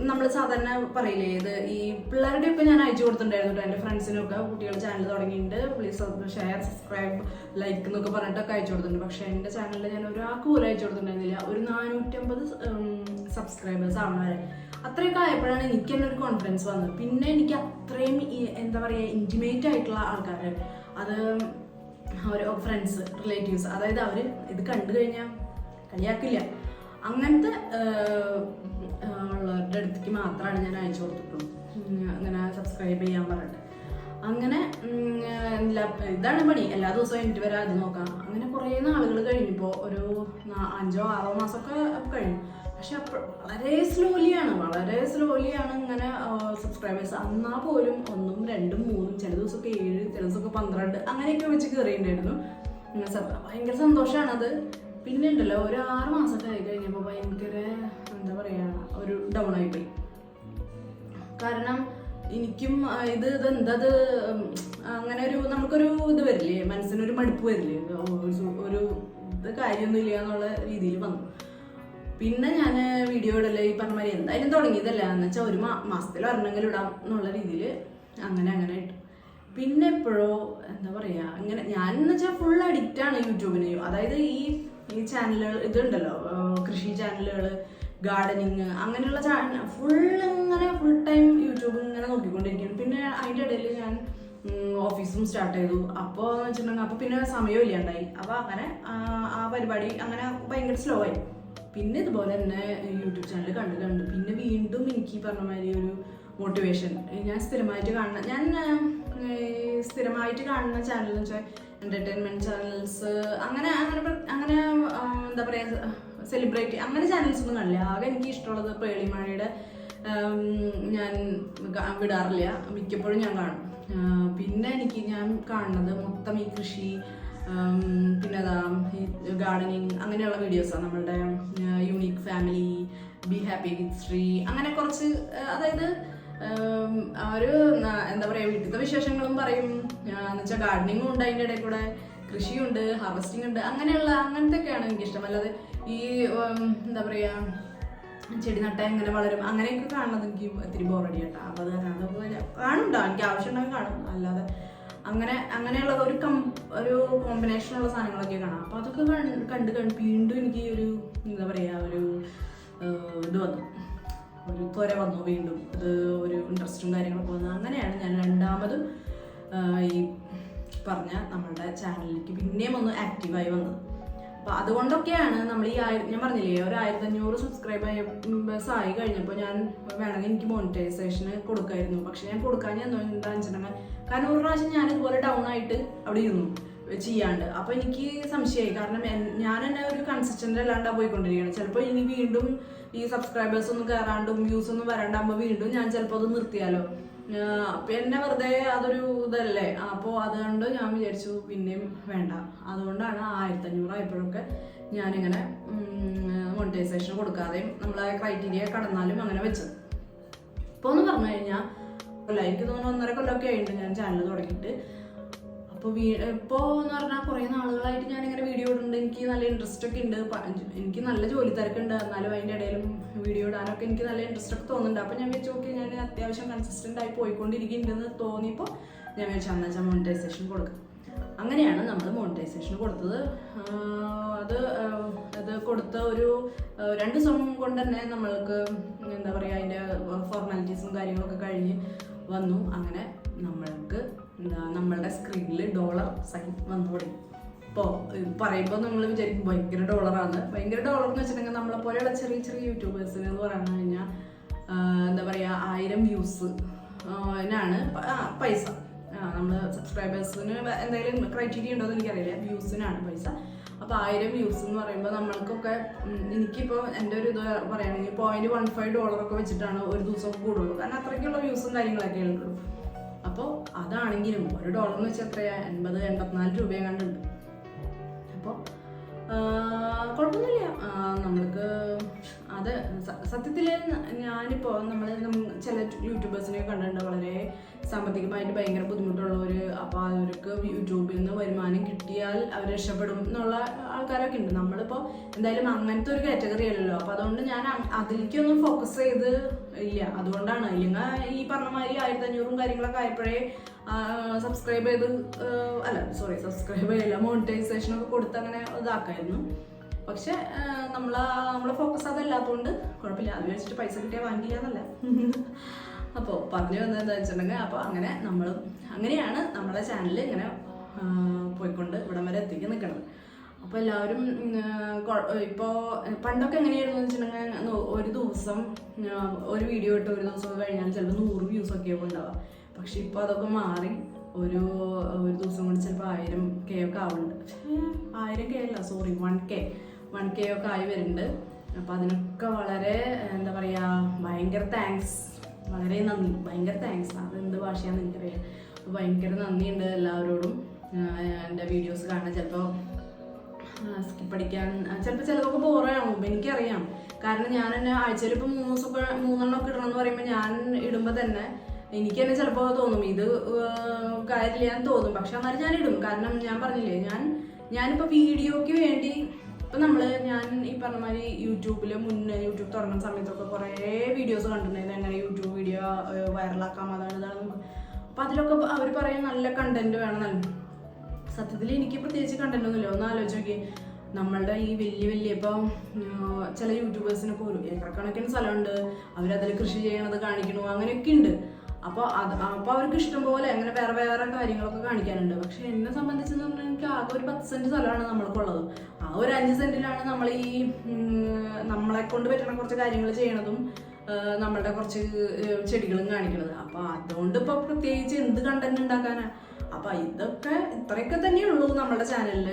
നമ്മൾ സാധാരണ പറയില്ലേ ഇത് ഈ പിള്ളേരുടെ ഒക്കെ ഞാൻ അയച്ചു കൊടുത്തിട്ടുണ്ടായിരുന്നു എന്റെ ഫ്രണ്ട്സിനൊക്കെ കുട്ടികൾ ചാനൽ തുടങ്ങിയിട്ടുണ്ട് പ്ലീസ് ഷെയർ സബ്സ്ക്രൈബ് ലൈക്ക് എന്നൊക്കെ പറഞ്ഞിട്ടൊക്കെ അയച്ചു കൊടുത്തിട്ടുണ്ട്. പക്ഷേ എന്റെ ചാനലിൽ ഞാൻ ഒരാൾക്ക് പോലും അയച്ചു കൊടുത്തിട്ടുണ്ടായിരുന്നില്ല. ഒരു നാനൂറ്റമ്പത് സബ്സ്ക്രൈബേഴ്സ് ആണ് വരെ. അത്രയൊക്കെ ആയപ്പോഴാണ് എനിക്ക് തന്നെ ഒരു കോൺഫിഡൻസ് വന്നത്. പിന്നെ എനിക്ക് അത്രയും എന്താ പറയുക ഇന്റിമേറ്റ് ആയിട്ടുള്ള ആൾക്കാർ അത് അവർ ഫ്രണ്ട്സ് റിലേറ്റീവ്സ് അതായത് അവർ ഇത് കണ്ടു കഴിഞ്ഞാൽ കളിയാക്കില്ല. അങ്ങനത്തെ ഉള്ളവരുടെ അടുത്തേക്ക് മാത്രമാണ് ഞാൻ അയച്ചു കൊടുത്തിട്ടുള്ളൂ. അങ്ങനെ സബ്സ്ക്രൈബ് ചെയ്യാൻ പറഞ്ഞിട്ട്. അങ്ങനെ ഇതാണ് പണി. എല്ലാ ദിവസവും എനിക്ക് വരെ അത് നോക്കാം. അങ്ങനെ കുറേ നാളുകൾ കഴിഞ്ഞപ്പോൾ ഒരു അഞ്ചോ ആറോ മാസമൊക്കെ കഴിഞ്ഞു. പക്ഷെ വളരെ സ്ലോലിയാണ് വളരെ സ്ലോലിയാണ് ഇങ്ങനെ സബ്സ്ക്രൈബേഴ്സ് എന്നാൽ പോലും ഒന്നും രണ്ടും മൂന്നും ചില ദിവസമൊക്കെ ഏഴ് ചില ദിവസമൊക്കെ പന്ത്രണ്ട് അങ്ങനെയൊക്കെ വെച്ച് കയറിയിട്ടുണ്ടായിരുന്നു ഭയങ്കര സന്തോഷമാണത് പിന്നെ ഉണ്ടല്ലോ ഒരു ആറ് മാസമൊക്കെ ആയി കഴിഞ്ഞപ്പോൾ ഭയങ്കര എന്താ പറയുക ഒരു ഡൗൺ ആയിപ്പോയി. കാരണം എനിക്കും ഇത് ഇതെന്തത് അങ്ങനെ ഒരു നമുക്കൊരു ഇത് വരില്ലേ മനസ്സിനൊരു മടുപ്പ് വരില്ലേ ഒരു ഇത് കാര്യമൊന്നുമില്ല എന്നുള്ള രീതിയിൽ വന്നു. പിന്നെ ഞാൻ വീഡിയോ ഇടൽ ഈ പറഞ്ഞ മാതിരി എന്തായാലും തുടങ്ങിയതല്ല. എന്ന് വെച്ചാൽ ഒരു മാസത്തിൽ ഒരെണ്ണെങ്കിലും ഇടാം എന്നുള്ള രീതിയിൽ അങ്ങനെ അങ്ങനെ ഇട്ടു. പിന്നെ എപ്പോഴോ എന്താ പറയുക അങ്ങനെ ഞാൻ എന്ന് വെച്ചാൽ ഫുൾ അഡിക്റ്റാണ് ആണ് യൂട്യൂബിന്. അതായത് ഈ ഈ ചാനലുകൾ ഇതുണ്ടല്ലോ കൃഷി ചാനലുകൾ ഗാർഡനിങ് അങ്ങനെയുള്ള ചാനൽ ഫുൾ ഇങ്ങനെ ഫുൾ ടൈം യൂട്യൂബ് ഇങ്ങനെ നോക്കിക്കൊണ്ടിരിക്കുന്നു. പിന്നെ അതിന്റെ ഇടയിൽ ഞാൻ ഓഫീസും സ്റ്റാർട്ട് ചെയ്തു. അപ്പോൾ എന്ന് വെച്ചിട്ടുണ്ടെങ്കിൽ അപ്പോൾ പിന്നെ സമയം ഇല്ലാണ്ടായി. അപ്പോൾ അങ്ങനെ ആ, പരിപാടി അങ്ങനെ ഭയങ്കര സ്ലോ ആയി. പിന്നെ ഇതുപോലെ തന്നെ യൂട്യൂബ് ചാനൽ കണ്ട് കണ്ട് പിന്നെ വീണ്ടും എനിക്ക് പറഞ്ഞ മാതിരി ഒരു മോട്ടിവേഷൻ ഞാൻ സ്ഥിരമായിട്ട് കാണുന്ന ഞാൻ സ്ഥിരമായിട്ട് കാണുന്ന ചാനൽ എന്ന് വെച്ചാൽ എന്റർടൈൻമെന്റ് ചാനൽസ് അങ്ങനെ അങ്ങനെ അങ്ങനെ എന്താ പറയുക സെലിബ്രിറ്റി അങ്ങനെ ചാനൽസ് ഒന്നും കാണില്ല ആകെ എനിക്ക് ഇഷ്ടമുള്ളത് പേളിമഴയുടെ ഞാൻ വിടാറില്ല. മിക്കപ്പോഴും ഞാൻ കാണും. പിന്നെ എനിക്ക് ഞാൻ കാണുന്നത് മൊത്തം ഈ കൃഷി പിന്നെ അതാ ഗാർഡനിങ് അങ്ങനെയുള്ള വീഡിയോസാണ് നമ്മളുടെ unique family be happy with Shri അങ്ങനെ കുറച്ച് അതായത് ഒരു എന്താ പറയുക വീട്ടിലത്തെ വിശേഷങ്ങളും പറയും. എന്ന് വെച്ചാൽ ഗാർഡനിങ്ങും ഉണ്ട് അതിന്റെ ഇടയിൽ കൂടെ കൃഷിയുണ്ട് ഹാർവസ്റ്റിംഗ് ഉണ്ട് അങ്ങനെയുള്ള ഒക്കെയാണ് എനിക്കിഷ്ടം. അല്ലാതെ ഈ എന്താ പറയുക ചെടി നട്ടാൽ എങ്ങനെ വളരും അങ്ങനെയൊക്കെ കാണുന്നത് എനിക്ക് ഇത്തിരി ബോറടി കേട്ടോ അപ്പോൾ അത് കാരണം കാണുണ്ടോ എനിക്ക് ആവശ്യമുണ്ടെങ്കിൽ കാണും. അല്ലാതെ അങ്ങനെ അങ്ങനെയുള്ള ഒരു കം ഒരു കോമ്പിനേഷനുള്ള സാധനങ്ങളൊക്കെ കാണാം. അപ്പോൾ അതൊക്കെ കണ്ട് കണ്ട് വീണ്ടും എനിക്ക് ഒരു എന്താ പറയുക ഒരു വരെ വന്നു വീണ്ടും. അത് ഒരു ഇൻട്രസ്റ്റും കാര്യങ്ങളൊക്കെ വന്നു. അങ്ങനെയാണ് ഞാൻ രണ്ടാമതും ഈ പറഞ്ഞ നമ്മളുടെ ചാനലിലേക്ക് പിന്നെയും ഒന്ന് ആക്റ്റീവായി വന്നത്. അപ്പം അതുകൊണ്ടൊക്കെയാണ് നമ്മൾ ഈ ആയിരം ഞാൻ പറഞ്ഞില്ലേ ഒരു ആയിരത്തി അഞ്ഞൂറ് സബ്സ്ക്രൈബേഴ്സ് ആയി കഴിഞ്ഞപ്പോൾ ഞാൻ വേണമെങ്കിൽ എനിക്ക് മോണിറ്റൈസേഷന് കൊടുക്കായിരുന്നു. പക്ഷെ ഞാൻ കൊടുക്കാൻ ഞാൻ എന്താ വെച്ചിട്ടുണ്ടെങ്കിൽ കാരണം ഒരു പ്രാവശ്യം ഞാൻ ഇതുപോലെ ഡൗൺ ആയിട്ട് അവിടെ ഇരുന്നു ചെയ്യാണ്ട്. അപ്പോൾ എനിക്ക് സംശയമായി കാരണം ഞാൻ എന്നെ ഒരു കൺസിസ്റ്റന്റ് അല്ലാണ്ടാണ് പോയിക്കൊണ്ടിരിക്കുകയാണ്. ചിലപ്പോൾ ഇനി വീണ്ടും ഈ സബ്സ്ക്രൈബേഴ്സ് ഒന്നും കയറാണ്ടും വ്യൂസ് ഒന്നും വരാണ്ടാകുമ്പോൾ വീണ്ടും ഞാൻ ചിലപ്പോൾ അത് നിർത്തിയാലോ. എന്നെ വെറുതെ അതൊരു ഇതല്ലേ? അപ്പോൾ അതുകൊണ്ട് ഞാൻ വിചാരിച്ചു പിന്നെയും വേണ്ട. അതുകൊണ്ടാണ് ആയിരത്തി അഞ്ഞൂറ് ആയപ്പോഴൊക്കെ ഞാനിങ്ങനെ മോണിറ്റൈസേഷൻ കൊടുക്കാതെയും നമ്മളെ ക്രൈറ്റീരിയ കടന്നാലും അങ്ങനെ വെച്ചത്. ഇപ്പോൾ പറഞ്ഞു കഴിഞ്ഞാൽ എനിക്ക് തോന്നുന്നു ഒന്നര കൊല്ലമൊക്കെ ആയിട്ടുണ്ട് ഞാൻ ചാനൽ തുടങ്ങിയിട്ട്. അപ്പോൾ വീ ഇപ്പോൾ എന്ന് പറഞ്ഞാൽ കുറേ നാളുകളായിട്ട് ഞാനിങ്ങനെ വീഡിയോ ഇടുന്നുണ്ട്. എനിക്ക് നല്ല ഇൻട്രസ്റ്റ് ഒക്കെ ഉണ്ട്. എനിക്ക് നല്ല ജോലി തിരക്കുണ്ട്. എന്നാലും അതിന്റെ ഇടയിലും വീഡിയോ ഇടാനൊക്കെ എനിക്ക് നല്ല ഇൻട്രസ്റ്റ് ഒക്കെ തോന്നുന്നുണ്ട്. അപ്പോൾ ഞാൻ വെച്ച് നോക്കി ഞാൻ അത്യാവശ്യം കൺസിസ്റ്റന്റ് ആയി പോയിക്കൊണ്ടിരിക്കുന്നുണ്ടെന്ന് തോന്നിയപ്പോൾ ഞാൻ വെച്ചാൽ അന്ന് വെച്ചാൽ മോണിറ്റൈസേഷൻ കൊടുക്കാം. അങ്ങനെയാണ് നമ്മൾ മോണിറ്റൈസേഷൻ കൊടുത്തത്. അത് അത് കൊടുത്ത ഒരു രണ്ട് ദിവസം കൊണ്ട് തന്നെ നമ്മൾക്ക് എന്താ പറയുക അതിന്റെ ഫോർമാലിറ്റീസും കാര്യങ്ങളൊക്കെ കഴിഞ്ഞ് വന്നു. അങ്ങനെ നമ്മൾക്ക് എന്താ നമ്മളുടെ സ്ക്രീനിൽ ഡോളർ സൈൻ വന്നു തുടങ്ങി. ഇപ്പോൾ പറയുമ്പോൾ നമ്മൾ വിചാരിക്കും ഭയങ്കര ഡോളറാണ് ഭയങ്കര ഡോളർ എന്ന് വെച്ചിട്ടുണ്ടെങ്കിൽ നമ്മളെ പോലെയുള്ള ചെറിയ ചെറിയ യൂട്യൂബേഴ്സിന് എന്ന് പറഞ്ഞു കഴിഞ്ഞാൽ എന്താ പറയുക ആയിരം വ്യൂസ് നാണ് പൈസ. നമ്മൾ സബ്സ്ക്രൈബേഴ്സിന് എന്തെങ്കിലും ക്രൈറ്റീരിയ ഉണ്ടോ എന്ന് എനിക്കറിയില്ല. വ്യൂസിനാണ് പൈസ. അപ്പോൾ ആയിരം വ്യൂസ് എന്ന് പറയുമ്പോൾ നമ്മൾക്കൊക്കെ എനിക്കിപ്പോൾ എന്റെ ഒരു ഇത് പറയുകയാണെങ്കിൽ പോയിന്റ് വൺ ഫൈവ് ഡോളറൊക്കെ വെച്ചിട്ടാണ് ഒരു ദിവസം കൂടുള്ളൂ. കാരണം അത്രയ്ക്കുള്ള വ്യൂസും കാര്യങ്ങളൊക്കെ ഉള്ളൂ അതാണെങ്കിലും ഒരു ഡോളർ എന്ന് വെച്ചാൽ എത്രയാ? എൺപത് എൺപത്തിനാല് രൂപയെ കണ്ടുണ്ട് അപ്പോൾ കുഴപ്പമൊന്നുമില്ല. നമ്മൾക്ക് അത് സത്യത്തിൽ ഞാനിപ്പോൾ നമ്മൾ ചില യൂട്യൂബേഴ്സിനെ കണ്ടിട്ടുണ്ട് വളരെ സാമ്പത്തികമായിട്ട് ഭയങ്കര ബുദ്ധിമുട്ടുള്ളവർ അപ്പോൾ അവർക്ക് യൂട്യൂബിൽ നിന്ന് വരുമാനം കിട്ടിയാൽ അവർ രക്ഷപ്പെടും എന്നുള്ള ആൾക്കാരൊക്കെ ഉണ്ട്. നമ്മളിപ്പോൾ എന്തായാലും അങ്ങനത്തെ ഒരു കാറ്റഗറി അല്ലല്ലോ. അപ്പോൾ അതുകൊണ്ട് ഞാൻ അതിലേക്കൊന്നും ഫോക്കസ് ചെയ്ത് ഇല്ല. അതുകൊണ്ടാണ്. ഇല്ലെങ്കിൽ ഈ പറഞ്ഞ മാതിരി ആയിരത്തി അഞ്ഞൂറും കാര്യങ്ങളൊക്കെ ആയപ്പോഴേ സബ്സ്ക്രൈബ് ചെയ്ത് അല്ല സോറി സബ്സ്ക്രൈബ് ചെയ്യില്ല മോണിറ്റൈസേഷനൊക്കെ കൊടുത്ത് അങ്ങനെ ഇതാക്കായിരുന്നു. പക്ഷെ നമ്മൾ നമ്മളെ ഫോക്കസ് അതല്ലാത്തതുകൊണ്ട് കുഴപ്പമില്ല. അത് വെച്ചിട്ട് പൈസ കിട്ടിയാൽ വാങ്ങില്ല എന്നല്ല അപ്പോൾ പറഞ്ഞു വന്നത് എന്താ വെച്ചിട്ടുണ്ടെങ്കിൽ അപ്പോൾ അങ്ങനെ നമ്മൾ അങ്ങനെയാണ് നമ്മുടെ ചാനൽ ഇങ്ങനെ പോയിക്കൊണ്ട് ഇവിടം വരെ എത്തിക്ക് നിൽക്കുന്നത് അപ്പോൾ എല്ലാവരും ഇപ്പോൾ പണ്ടൊക്കെ എങ്ങനെയായിരുന്നു എന്ന് വെച്ചിട്ടുണ്ടെങ്കിൽ ഒരു ദിവസം ഒരു വീഡിയോ ഇട്ട് ഒരു ദിവസം കഴിഞ്ഞാൽ ചിലപ്പോൾ നൂറ് വ്യൂസ് ഒക്കെ ഉണ്ടാവുക. പക്ഷെ ഇപ്പോൾ അതൊക്കെ മാറി ഒരു ഒരു ദിവസം കൊണ്ട് ചിലപ്പോൾ ആയിരം കെ ഒക്കെ ആവുന്നുണ്ട്. ആയിരം കെ അല്ല sorry one K one K ഒക്കെ ആയി വരുന്നുണ്ട്. അപ്പോൾ അതിനൊക്കെ വളരെ എന്താ പറയുക ഭയങ്കര താങ്ക്സ് വളരെ നന്ദി. ഭയങ്കര താങ്ക്സ് അത് എന്ത് ഭാഷയാണെന്ന് എനിക്കറിയില്ല. അപ്പോൾ ഭയങ്കര നന്ദിയുണ്ട് എല്ലാവരോടും. എന്റെ വീഡിയോസ് കാണാൻ. ചിലപ്പോൾ സ്കിപ്പ് അടിക്കാൻ ചിലപ്പോൾ ചിലതൊക്കെ ബോറാകും എനിക്കറിയാം. കാരണം ഞാൻ തന്നെ ആഴ്ചയിൽ ഇപ്പോൾ മൂന്ന് ദിവസമൊക്കെ മൂന്നെണ്ണം ഒക്കെ ഇടണമെന്ന് എന്ന് പറയുമ്പോൾ ഞാൻ ഇടുമ്പോൾ തന്നെ എനിക്ക് തന്നെ ചിലപ്പോൾ തോന്നും. ഇത് കാര്യമില്ല എന്ന് തോന്നും. പക്ഷെ എന്നാലും ഞാൻ ഇടും. കാരണം ഞാൻ പറഞ്ഞില്ലേ ഞാൻ ഞാനിപ്പോൾ വീഡിയോയ്ക്ക് വേണ്ടി ഇപ്പം നമ്മൾ ഞാൻ ഈ പറഞ്ഞ മാതിരി യൂട്യൂബിൽ മുന്നേ യൂട്യൂബ് തുടങ്ങുന്ന സമയത്തൊക്കെ കുറേ വീഡിയോസ് കണ്ടിട്ടുണ്ടായിരുന്നു. എങ്ങനെ യൂട്യൂബ് വീഡിയോ വൈറലാക്കാം അതാണ് ഇതാണ് അപ്പം അതിലൊക്കെ അവർ പറയും നല്ല കണ്ടന്റ് വേണം നല്ല സത്യത്തിൽ എനിക്ക് പ്രത്യേകിച്ച് കണ്ടന്റ് ഒന്നുമില്ല. ഒന്ന് ആലോചിച്ച് നോക്കി നമ്മളുടെ ഈ വലിയ വലിയ ഇപ്പം ഉം, ചില യൂട്യൂബേഴ്സിനൊക്കെ ഒരു ഏക്കറക്കണക്കിന് കണക്കിന് സ്ഥലമുണ്ട്. അവരതിൽ കൃഷി ചെയ്യണത് കാണിക്കണു അങ്ങനെയൊക്കെ ഉണ്ട്. അപ്പോൾ അത് അപ്പോൾ അവർക്ക് ഇഷ്ടംപോലെ അങ്ങനെ വേറെ വേറെ കാര്യങ്ങളൊക്കെ കാണിക്കാനുണ്ട്. പക്ഷെ എന്നെ സംബന്ധിച്ചെന്ന് പറഞ്ഞാൽ എനിക്ക് ആകെ ഒരു പത്ത് സെന്റ് സ്ഥലമാണ് നമ്മൾക്കുള്ളത്. ആ ഒരു അഞ്ച് സെന്റിലാണ് നമ്മൾ ഈ നമ്മളെ കൊണ്ട് പറ്റുന്ന കുറച്ച് കാര്യങ്ങൾ ചെയ്യണതും നമ്മളുടെ കുറച്ച് ചെടികളും കാണിക്കണത്. അപ്പോൾ അതുകൊണ്ട് ഇപ്പൊ പ്രത്യേകിച്ച് എന്ത് കണ്ടന്റ് ഉണ്ടാക്കാനാണ് അപ്പൊ ഇതൊക്കെ ഇത്രയൊക്കെ തന്നെയുള്ളൂ നമ്മുടെ ചാനലിൽ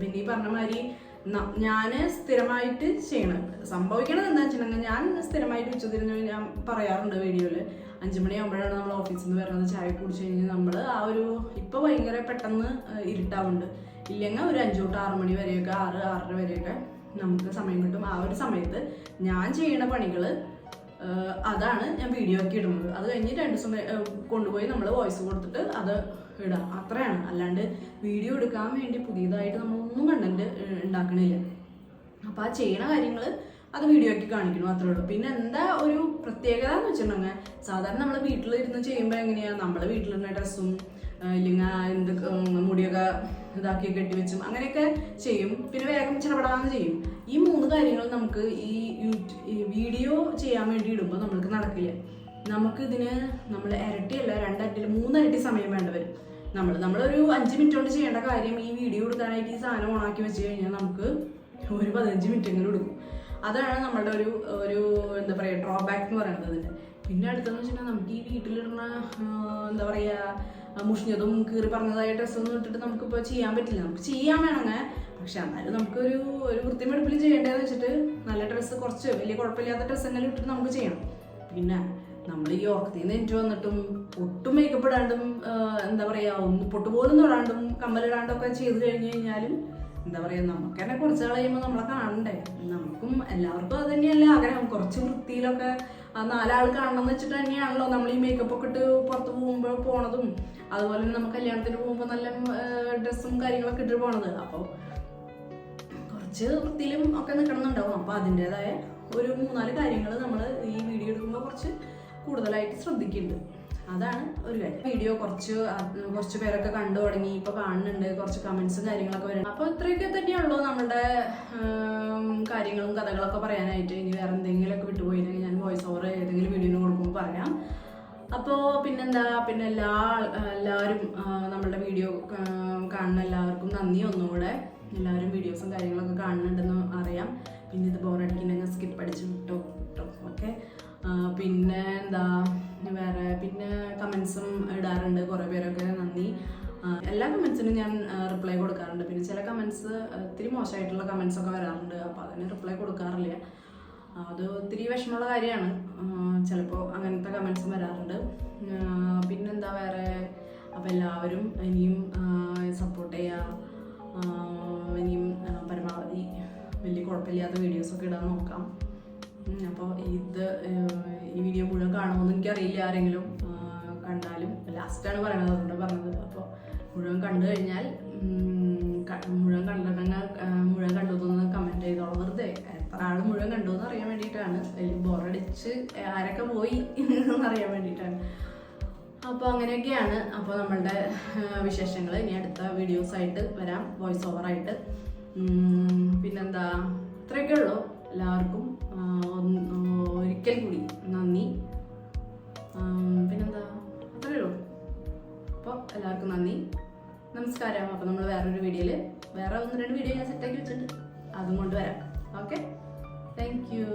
പിന്നെ ഈ പറഞ്ഞ മാതിരി ഞാൻ സ്ഥിരമായിട്ട് ചെയ്യണം സംഭവിക്കണത് എന്താ വെച്ചിട്ടുണ്ടെങ്കിൽ ഞാൻ സ്ഥിരമായിട്ട് ഉച്ചതിരിഞ്ഞ് ഞാൻ പറയാറുണ്ട് വീഡിയോയിൽ. അഞ്ചു മണിയാകുമ്പോഴാണ് നമ്മൾ ഓഫീസിൽ നിന്ന് വരുന്നത് ചായ കുടിച്ച് കഴിഞ്ഞ് നമ്മൾ ആ ഒരു ഇപ്പൊ ഭയങ്കര പെട്ടെന്ന് ഇരുട്ടാവുണ്ട് ഇല്ലെങ്കിൽ ഒരു അഞ്ചു തൊട്ട് ആറ് മണി വരെയൊക്കെ ആറ് ആറര വരെയൊക്കെ നമുക്ക് സമയം കിട്ടും. ആ ഒരു സമയത്ത് ഞാൻ ചെയ്യുന്ന പണികൾ അതാണ് ഞാൻ വീഡിയോ ആക്കി ഇടുന്നത്. അത് കഴിഞ്ഞ് രണ്ട് സമയം കൊണ്ടുപോയി നമ്മൾ വോയിസ് കൊടുത്തിട്ട് അത് ഇടാം. അത്രയാണ്. അല്ലാണ്ട് വീഡിയോ എടുക്കാൻ വേണ്ടി പുതിയതായിട്ട് നമ്മളൊന്നും കണ്ടന്റ് ഉണ്ടാക്കണില്ല. അപ്പോൾ ആ ചെയ്യണ കാര്യങ്ങൾ അത് വീഡിയോ ആക്കി കാണിക്കണം അത്രേ ഉള്ളൂ. പിന്നെ എന്താ ഒരു പ്രത്യേകത എന്ന് വെച്ചിട്ടുണ്ടെങ്കിൽ സാധാരണ നമ്മൾ വീട്ടിലിരുന്ന് ചെയ്യുമ്പോൾ എങ്ങനെയാണ് നമ്മൾ വീട്ടിലിരുന്ന ഡ്രസ്സും ഇല്ലെങ്കിൽ എന്ത് മുടിയൊക്കെ ഇതാക്കി കെട്ടിവെച്ചും അങ്ങനെയൊക്കെ ചെയ്യും. പിന്നെ വേഗം ചിലപ്പെടാന്ന് ചെയ്യും. ഈ മൂന്ന് കാര്യങ്ങൾ നമുക്ക് ഈ യൂട്യൂബ് വീഡിയോ ചെയ്യാൻ വേണ്ടി ഇടുമ്പോൾ നമ്മൾക്ക് നടക്കില്ല. നമുക്ക് ഇതിന് നമ്മൾ ഇരട്ടിയല്ല രണ്ടരട്ടി മൂന്നരട്ടി സമയം വേണ്ട വരും. നമ്മൾ നമ്മളൊരു അഞ്ച് മിനിറ്റ് കൊണ്ട് ചെയ്യേണ്ട കാര്യം ഈ വീഡിയോ എടുക്കാനായിട്ട് ഈ സാധനം ഓണാക്കി വെച്ച് കഴിഞ്ഞാൽ നമുക്ക് ഒരു പതിനഞ്ച് മിനിറ്റ് എങ്കിലും എടുക്കും. അതാണ് നമ്മളുടെ ഒരു ഒരു എന്താ പറയുക ഡ്രോബാക്ക് എന്ന് പറയുന്നത് ഇതിന്റെ പിന്നെ അടുത്തെന്ന് വെച്ചിട്ടുണ്ടെങ്കിൽ നമുക്ക് ഈ വീട്ടിലിടുന്ന എന്താ പറയുക മുഷിഞ്ഞതും കീറി പറഞ്ഞതായ ഡ്രസ്സൊന്നും ഇട്ടിട്ട് നമുക്കിപ്പോൾ ചെയ്യാൻ പറ്റില്ല. നമുക്ക് ചെയ്യാൻ വേണമെങ്കിൽ പക്ഷെ എന്നാലും നമുക്കൊരു ഒരു വൃത്തിമെടുപ്പിൽ ചെയ്യേണ്ടതെന്ന് വെച്ചിട്ട് നല്ല ഡ്രസ്സ് കുറച്ച് വലിയ കുഴപ്പമില്ലാത്ത ഡ്രസ്സ് എങ്കിലും ഇട്ടിട്ട് നമുക്ക് ചെയ്യണം പിന്നെ നമ്മൾ ഈ ഓർക്കത്തിൽ നിന്ന് എനിക്ക് വന്നിട്ടും ഒട്ടും മേക്കപ്പ് ഇടാണ്ടും എന്താ പറയുക ഒന്ന് പൊട്ടുപോലും തൊടാണ്ടും കമ്മലിടാണ്ടും ഒക്കെ ചെയ്ത് കഴിഞ്ഞ് കഴിഞ്ഞാലും എന്താ പറയുക നമുക്ക് തന്നെ കുറച്ച് കളയുമ്പോൾ നമ്മളെ കാണണ്ടേ? നമുക്കും എല്ലാവർക്കും അത് തന്നെയല്ലേ ആഗ്രഹം. കുറച്ച് വൃത്തിയിലൊക്കെ നാലാൾ കാണണം എന്ന് വെച്ചിട്ട് തന്നെയാണല്ലോ നമ്മൾ ഈ മേക്കപ്പ് ഒക്കെ ഇട്ട് പുറത്ത് പോകുമ്പോൾ പോണതും. അതുപോലെ തന്നെ നമുക്ക് കല്യാണത്തിന് പോകുമ്പോൾ നല്ല ഡ്രസ്സും കാര്യങ്ങളൊക്കെ ഇട്ടിട്ട് പോണത്. അപ്പോൾ കുറച്ച് വൃത്തിയിലും ഒക്കെ നിൽക്കണമെന്നുണ്ടാവും അപ്പോൾ അതിന്റെതായ ഒരു മൂന്നാൽ കാര്യങ്ങൾ നമ്മൾ ഈ വീഡിയോ എടുക്കുമ്പോൾ കുറച്ച് കൂടുതലായിട്ട് ശ്രദ്ധിക്കുന്നുണ്ട് അതാണ് ഒരു കാര്യം. വീഡിയോ കുറച്ച് കുറച്ച് പേരൊക്കെ കണ്ടു തുടങ്ങി ഇപ്പോൾ കാണുന്നുണ്ട് കുറച്ച് കമൻസും കാര്യങ്ങളൊക്കെ വരുന്നുണ്ട് അപ്പോൾ ഇത്രയൊക്കെ തന്നെയുള്ളൂ നമ്മുടെ കാര്യങ്ങളും കഥകളൊക്കെ പറയാനായിട്ട്. ഇനി വേറെ എന്തെങ്കിലുമൊക്കെ വിട്ടുപോയിട്ടുണ്ടെങ്കിൽ ഞാൻ വോയിസ് ഓവർ ഏതെങ്കിലും വീഡിയോ കൊടുക്കുമ്പോൾ പറയാം. അപ്പോൾ പിന്നെന്താ പിന്നെ എല്ലാ എല്ലാവരും നമ്മളുടെ വീഡിയോ കാണുന്ന എല്ലാവർക്കും നന്ദി ഒന്നുകൂടെ. എല്ലാവരും വീഡിയോസും കാര്യങ്ങളൊക്കെ കാണുന്നുണ്ടെന്ന് അറിയാം. പിന്നെ ഇത് ബോറടിക്കുന്നെങ്കിൽ സ്കിപ്പ് അടിച്ച് വിട്ടോ വിട്ടോ. ഓക്കെ? പിന്നെ എന്താ വേറെ പിന്നെ കമൻസും ഇടാറുണ്ട് കുറേ പേരൊക്കെ നന്ദി. എല്ലാ കമൻസിനും ഞാൻ റിപ്ലൈ കൊടുക്കാറുണ്ട്. പിന്നെ ചില കമൻസ് ഒത്തിരി മോശമായിട്ടുള്ള കമൻസ് ഒക്കെ വരാറുണ്ട്. അപ്പോൾ അതിന് റിപ്ലൈ കൊടുക്കാറില്ല. അത് ഒത്തിരി വിഷമമുള്ള കാര്യമാണ്. ചിലപ്പോൾ അങ്ങനത്തെ കമൻസും വരാറുണ്ട്. പിന്നെന്താ വേറെ? അപ്പോൾ എല്ലാവരും ഇനിയും സപ്പോർട്ട് ചെയ്യുക ഇനിയും പരമാവധി വലിയ കുഴപ്പമില്ലാത്ത വീഡിയോസൊക്കെ ഇടാൻ നോക്കാം. അപ്പോൾ ഇത് ഈ വീഡിയോ മുഴുവൻ കാണുമെന്ന് എനിക്കറിയില്ല ആരെങ്കിലും കണ്ടാലും. ലാസ്റ്റാണ് പറയണത് അതുകൊണ്ട് പറഞ്ഞത്. അപ്പോൾ മുഴുവൻ കണ്ടു കഴിഞ്ഞാൽ മുഴുവൻ കണ്ടിട്ടുണ്ടെങ്കിൽ മുഴുവൻ കണ്ടു എന്ന് കമന്റ് ചെയ്തോളാം വെറുതെ. എത്ര ആൾ മുഴുവൻ കണ്ടു എന്ന് അറിയാൻ വേണ്ടിയിട്ടാണ്. ബോറടിച്ച് ആരൊക്കെ പോയി എന്ന് അറിയാൻ വേണ്ടിയിട്ടാണ്. അപ്പോൾ അങ്ങനെയൊക്കെയാണ് അപ്പോൾ നമ്മളുടെ വിശേഷങ്ങൾ ഇനി അടുത്ത വീഡിയോസായിട്ട് വരാം. വോയിസ് ഓവറായിട്ട് പിന്നെന്താ? ഇത്രയൊക്കെ ഉള്ളൂ എല്ലാവർക്കും ഒരിക്കൽ കൂടി നന്ദി. പിന്നെന്താ? അത്രയേ ഉള്ളൂ. അപ്പോൾ എല്ലാവർക്കും നന്ദി. നമസ്കാരം. അപ്പോൾ നമ്മൾ വേറൊരു വീഡിയോയിൽ വേറെ ഒന്ന് രണ്ട് വീഡിയോ ഞാൻ സെറ്റാക്കി വെച്ചിട്ടുണ്ട്. അതും കൊണ്ടുവരാം ഓക്കെ താങ്ക് യു